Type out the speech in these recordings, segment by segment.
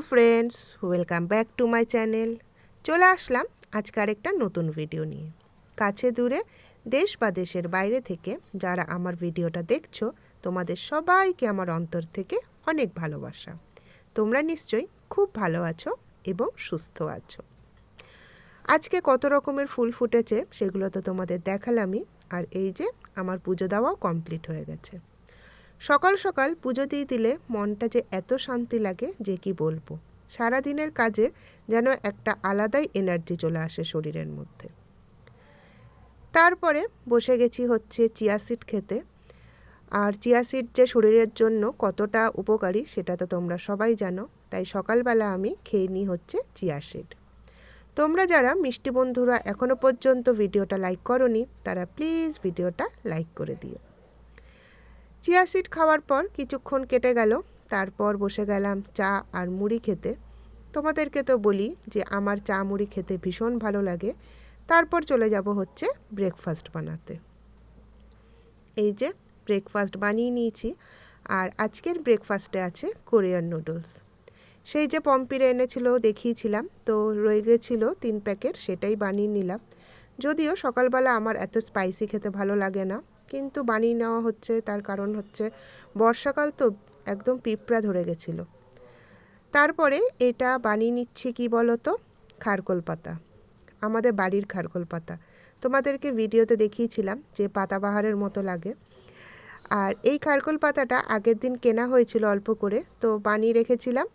Friends welcome back to my channel চলে আসলাম আজকে আরেকটা নতুন ভিডিও নিয়ে। কাছে দূরে, দেশ বা দেশের বাইরে থেকে যারা আমার ভিডিওটা দেখছ, তোমাদের সবাইকে আমার অন্তর থেকে অনেক ভালোবাসা। তোমরা নিশ্চয়ই খুব ভালো আছো এবং সুস্থ আছো। আজকে কত রকমের ফুল ফুটেছে সেগুলো তো তোমাদের দেখালামই। আর এই যে, আমার পুজো দেওয়াও কমপ্লিট হয়ে গেছে। সকাল সকাল পুজো দিয়ে দিলে মনটা যে এত শান্তি লাগে যে কি বলব? সারা দিনের কাজে যেন একটা আলাদাই এনার্জি চলে আসে শরীরের মধ্যে। তারপরে বসে গেছি হচ্ছে চিয়া সিড খেতে। আর চিয়া সিড যে শরীরের জন্য কতটা উপকারী সেটা তো তোমরা সবাই জানো, তাই সকালবেলা আমি খেয়ে নিই হচ্ছে চিয়া সিড তোমরা যারা মিষ্টি বন্ধুরা এখনও পর্যন্ত ভিডিওটা লাইক করনি, তারা প্লিজ ভিডিওটা লাইক করে দিও। চিয়া সিড খাওয়ার পর কিছুক্ষণ কেটে গেল, তারপর বসে গেলাম চা আর মুড়ি খেতে। তোমাদেরকে তো বলি যে আমার চা মুড়ি খেতে ভীষণ ভালো লাগে, তারপর চলে যাব হচ্ছে ব্রেকফাস্ট বানাতে। এই যে ব্রেকফাস্ট বানিয়ে নিয়েছি, আর আজকের ব্রেকফাস্টে আছে কোরিয়ান নুডলস। সেই যে পম্পিরে এনেছিল, দেখিয়েছিলাম, তো রয়ে গেছিল তিন প্যাকেট, সেটাই বানিয়ে নিলাম। যদিও সকালবেলা আমার এত স্পাইসি খেতে ভালো লাগে না কিন্তু বানিয়ে নেওয়া হচ্ছে, তার কারণ হচ্ছে বর্ষাকাল তো একদম পিঁপড়া ধরে গেছিল। তারপরে এটা বানিয়ে নিচ্ছি কি বলো তো খারকোল পাতা। আমাদের বাড়ির খারকোল পাতা। তোমাদেরকে ভিডিওতে দেখিয়েছিলাম যে পাতাবাহারের মতো লাগে। আর এই খারকোল পাতাটা আগের দিন কেনা হয়েছিল অল্প করে, তো বানিয়ে রেখেছিলাম।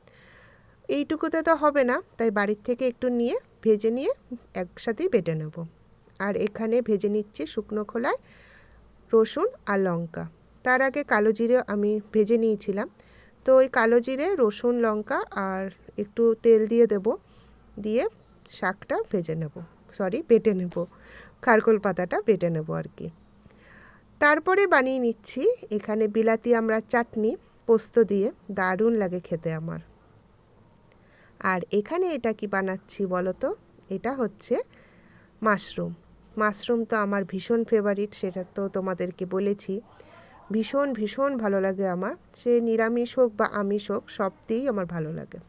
এইটুকুতে তো হবে না, তাই বাড়ির থেকে একটু নিয়ে, ভেজে নিয়ে একসাথেই বেটে নেব। আর এখানে ভেজে নিচ্ছি শুকনো খোলায় রসুন আর লঙ্কা। তার আগে কালো জিরে আমি ভেজে নিয়েছিলাম। তো ওই কালো জিরে, রসুন, লঙ্কা আর একটু তেল দিয়ে দেব। দিয়ে শাকটা ভেজে নেব। সরি বেটে নেব। খারকোল পাতাটা বেটে নেব আর কি। তারপরে বানিয়ে নিচ্ছি এখানে বিলাতি আমরা চাটনি, পোস্ত দিয়ে। দারুণ লাগে খেতে আমার। আর এখানে এটা কি বানাচ্ছি বলো তো? এটা হচ্ছে মাশরুম। মাশরুম তো আমার ভীষণ ফেভারিট সেটা তো তোমাদেরকে বলেছি। ভীষণ ভীষণ ভালো লাগে আমার। সে নিরামিষ হোক বা আমিষ হোক, সবতেই আমার ভালো লাগে।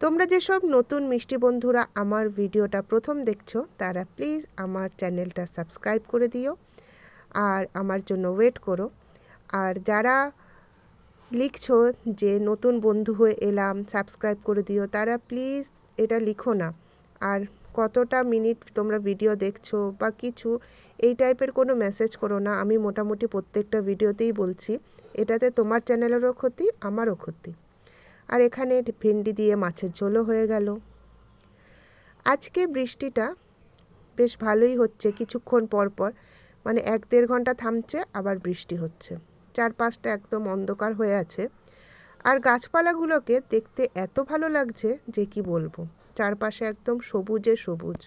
তোমরা যেসব নতুন মিষ্টি বন্ধুরা আমার ভিডিওটা প্রথম দেখছ, তারা প্লিজ আমার চ্যানেলটা সাবস্ক্রাইব করে দিও আর আমার জন্য ওয়েট করো। আর যারা লিখছো যে নতুন বন্ধু হয়ে এলাম সাবস্ক্রাইব করে দিও, তারা প্লিজ এটা লিখো না। আর কতটা মিনিট তোমরা ভিডিও দেখছ বা কিছু, এই টাইপের কোনো মেসেজ করো না। আমি মোটামুটি প্রত্যেকটা ভিডিওতেই বলছি। এটাতে তোমার চ্যানেলেরও ক্ষতি, আমারও ক্ষতি। আর এখানে ভেন্ডি দিয়ে মাছের ঝোলও হয়ে গেল। আজকে বৃষ্টিটা বেশ ভালোই হচ্ছে, কিছুক্ষণ পর পর। মানে এক দেড় ঘণ্টা থামছে, আবার বৃষ্টি হচ্ছে। চারপাশটা একদম অন্ধকার হয়ে আছে। আর গাছপালাগুলোকে দেখতে এত ভালো লাগছে যে কি বলব? চারপাশে একদম সবুজে সবুজ।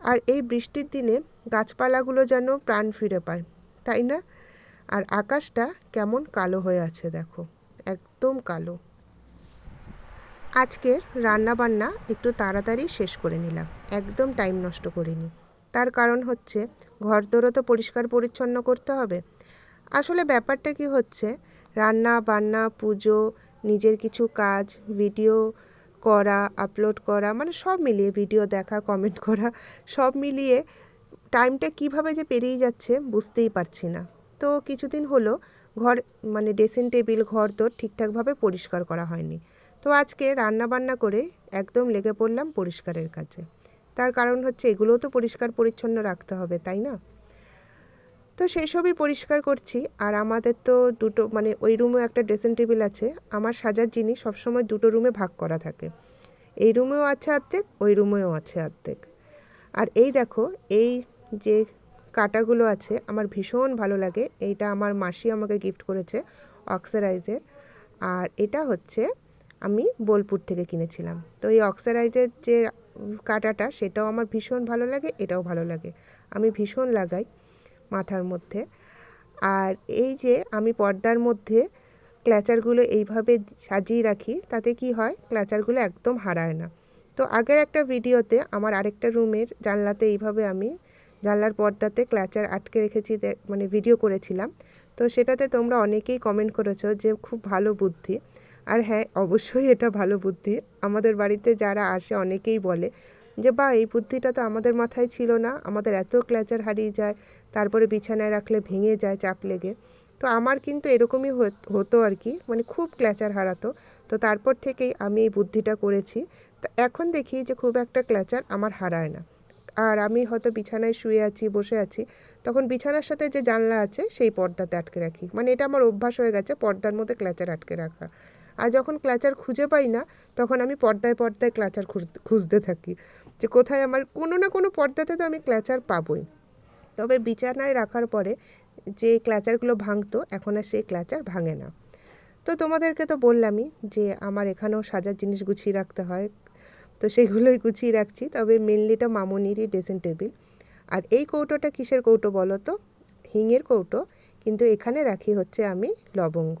আর এই বৃষ্টির দিনে গাছপালাগুলো যেন প্রাণ ফিরে পায়, তাই না? আর আকাশটা কেমন কালো হয়ে আছে দেখো, একদম কালো। আজকের রান্নাবান্না একটু তাড়াতাড়ি শেষ করে নিলাম, একদম টাইম নষ্ট করিনি। তার কারণ হচ্ছে ঘর দোরও তো পরিষ্কার পরিচ্ছন্ন করতে হবে। আসলে ব্যাপারটা কি হচ্ছে রান্না বান্না পুজো, নিজের কিছু কাজ ভিডিও করা আপলোড করা মানে সব মিলিয়ে ভিডিও দেখা কমেন্ট করা, সব মিলিয়ে টাইমটা কীভাবে যে পেরিয়ে যাচ্ছে বুঝতেই পারছি না। তো কিছুদিন হলো ঘর মানে ড্রেসিং টেবিল ঘর তো ঠিকঠাকভাবে পরিষ্কার করা হয়নি। তো আজকে রান্না বান্না করে একদম লেগে পড়লাম পরিষ্কারের কাছে তার কারণ হচ্ছে এগুলোও তো পরিষ্কার পরিচ্ছন্ন রাখতে হবে, তাই না? তো সেই সবই পরিষ্কার করছি। আর আমাদের তো দুটো মানে ওই রুমে একটা ড্রেসিং টেবিল আছে। আমার সাজার জিনিস সবসময় দুটো রুমে ভাগ করা থাকে। এই রুমেও আছে অর্ধেক, ওই রুমেও আছে অর্ধেক। আর এই দেখো, এই যে কাটাগুলো আছে, আমার ভীষণ ভালো লাগে। এইটা আমার মাসি আমাকে গিফট করেছে অক্সারাইজের আর এটা হচ্ছে আমি বোলপুর থেকে কিনেছিলাম। তো এই অক্সারাইজের যে কাটাটা, সেটাও আমার ভীষণ ভালো লাগে, এটাও ভালো লাগে। আমি ভীষণ লাগাই। মাথার মধ্যে। আর এই যে আমি পর্দার মধ্যে ক্ল্যাচারগুলো এইভাবে সাজিয়ে রাখি, তাতে কি হয়? ক্ল্যাচারগুলো একদম হারায় না। তো আগের একটা ভিডিওতে আমার আরেকটা রুমের জানলাতে এইভাবে আমি জানলার পর্দাতে ক্ল্যাচার আটকে রেখেছি মানে ভিডিও করেছিলাম। তো সেটাতে তোমরা অনেকেই কমেন্ট করেছ যে খুব ভালো বুদ্ধি। আর হ্যাঁ অবশ্যই এটা ভালো বুদ্ধি। আমাদের বাড়িতে যারা আসে অনেকেই বলে যে বা এই বুদ্ধিটা তো আমাদের মাথায় ছিল না। আমাদের এত ক্ল্যাচার হারিয়ে যায়। তারপরে বিছানায় রাখলে ভেঙে যায়, চাপ লেগে। তো আমার কিন্তু এরকমই হতো আর কি মানে খুব ক্ল্যাচার হারাতো। তো তারপর থেকেই আমি এই বুদ্ধিটা করেছি। তা এখন দেখি যে খুব একটা ক্ল্যাচার আমার হারায় না। আর আমি হয়তো বিছানায় শুয়ে আছি, বসে আছি, তখন বিছানার সাথে যে জানলা আছে, সেই পর্দাতে আটকে রাখি। মানে এটা আমার অভ্যাস হয়ে গেছে, পর্দার মধ্যে ক্ল্যাচার আটকে রাখা। আর যখন ক্ল্যাচার খুঁজে পাই না, তখন আমি পর্দায় পর্দায় ক্ল্যাচার খুঁজতে থাকি। যে কোথায় আমার, কোনো না কোনো পর্দাতে তো আমি ক্ল্যাচার পাবই। তবে বিছানায় রাখার পরে যে ক্ল্যাচারগুলো ভাঙতো, এখন আর সেই ক্ল্যাচার ভাঙে না। তো তোমাদেরকে তো বললামই যে আমার এখানেও সাজার জিনিস গুছিয়ে রাখতে হয়। তো সেগুলোই গুছিয়ে রাখছি, তবে মেনলিটা মামনিরই ড্রেসিং টেবিল আর এই কৌটোটা কিসের কৌটো বলো তো? হিঙের কৌটো, কিন্তু এখানে রাখি হচ্ছে আমি লবঙ্গ।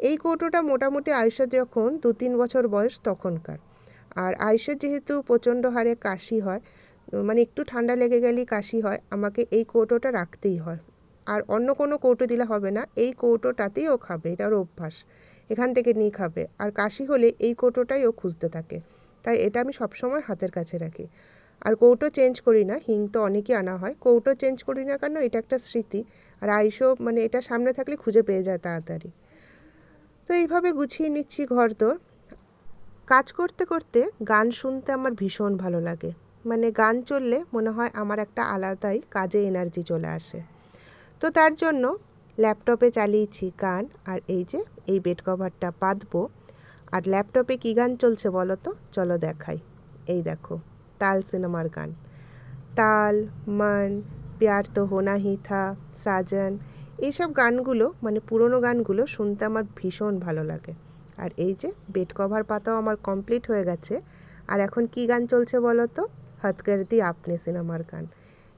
এই কৌটোটা মোটামুটি আয়ুষের যখন দু তিন বছর বয়স তখনকার। আর আয়ুষের যেহেতু প্রচণ্ড হারে কাশি হয় মানে একটু ঠান্ডা লেগে গেলেই কাশি হয়। আমাকে এই কৌটোটা রাখতেই হয়। আর অন্য কোনো কৌটো দিলে হবে না, এই কৌটোটাতেই ও খাবে এটা ওর অভ্যাস। এখান থেকে নিয়ে খাবে। আর কাশি হলে এই কৌটোটাই ও খুঁজতে থাকে। তাই এটা আমি সবসময় হাতের কাছে রাখি। আর কৌটো চেঞ্জ করি না, হিং তো অনেকই আনা হয়। কৌটো চেঞ্জ করি না কেন, এটা একটা স্মৃতি। আর আইসও মানে এটা সামনে থাকলে খুঁজে পেয়ে যায় তাড়াতাড়ি। তো এইভাবে গুছিয়ে নিচ্ছি ঘর তোর কাজ করতে করতে গান শুনতে আমার ভীষণ ভালো লাগে। মানে গান চললে মনে হয় আমার একটা আলাদাই কাজে এনার্জি চলে আসে। তো তার জন্য ল্যাপটপে চালিয়েছি গান আর এই যে এই বেড কভারটা পাতবো আর ল্যাপটপে কী গান চলছে বলো তো? চলো দেখাই। এই দেখো, তাল সিনেমার গান। তাল, মান, প্যার তো হোনা হি থা, সাজন। এইসব গানগুলো মানে পুরনো গানগুলো শুনতে আমার ভীষণ ভালো লাগে। আর এই যে বেড কভার পাতাও আমার কমপ্লিট হয়ে গেছে। আর এখন কি গান চলছে বলো তো? হতকরদি আপনি সিনেমার গান।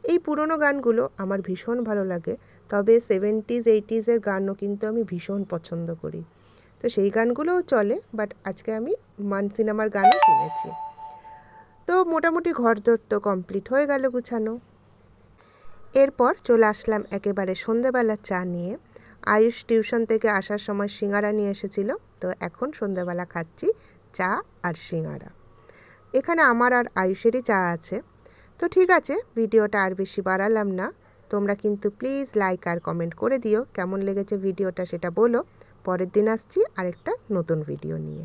এই পুরনো গানগুলো আমার ভীষণ ভালো লাগে, তবে সেভেন্টিজ এইটিজের গানও কিন্তু আমি ভীষণ পছন্দ করি। তো সেই গানগুলোও চলে বাট আজকে আমি মান সিনেমার গানও শুনেছি। তো মোটামুটি ঘর দর তো কমপ্লিট হয়ে গেল গুছানো। এরপর চলে আসলাম একেবারে সন্ধেবেলা চা নিয়ে। আয়ুষ টিউশন থেকে আসার সময় সিঙ্গারা নিয়ে এসেছিল, তো এখন সন্ধেবেলা খাচ্ছি চা আর সিঙ্গারা। এখানে আমার আর আয়ুষেরই চা আছে। তো ঠিক আছে, ভিডিওটা আর বেশি বাড়ালাম না। তোমরা কিন্তু প্লিজ লাইক আর কমেন্ট করে দিও। কেমন লেগেছে ভিডিওটা সেটা বলো। পরের দিন আসছি আরেকটা নতুন ভিডিও নিয়ে।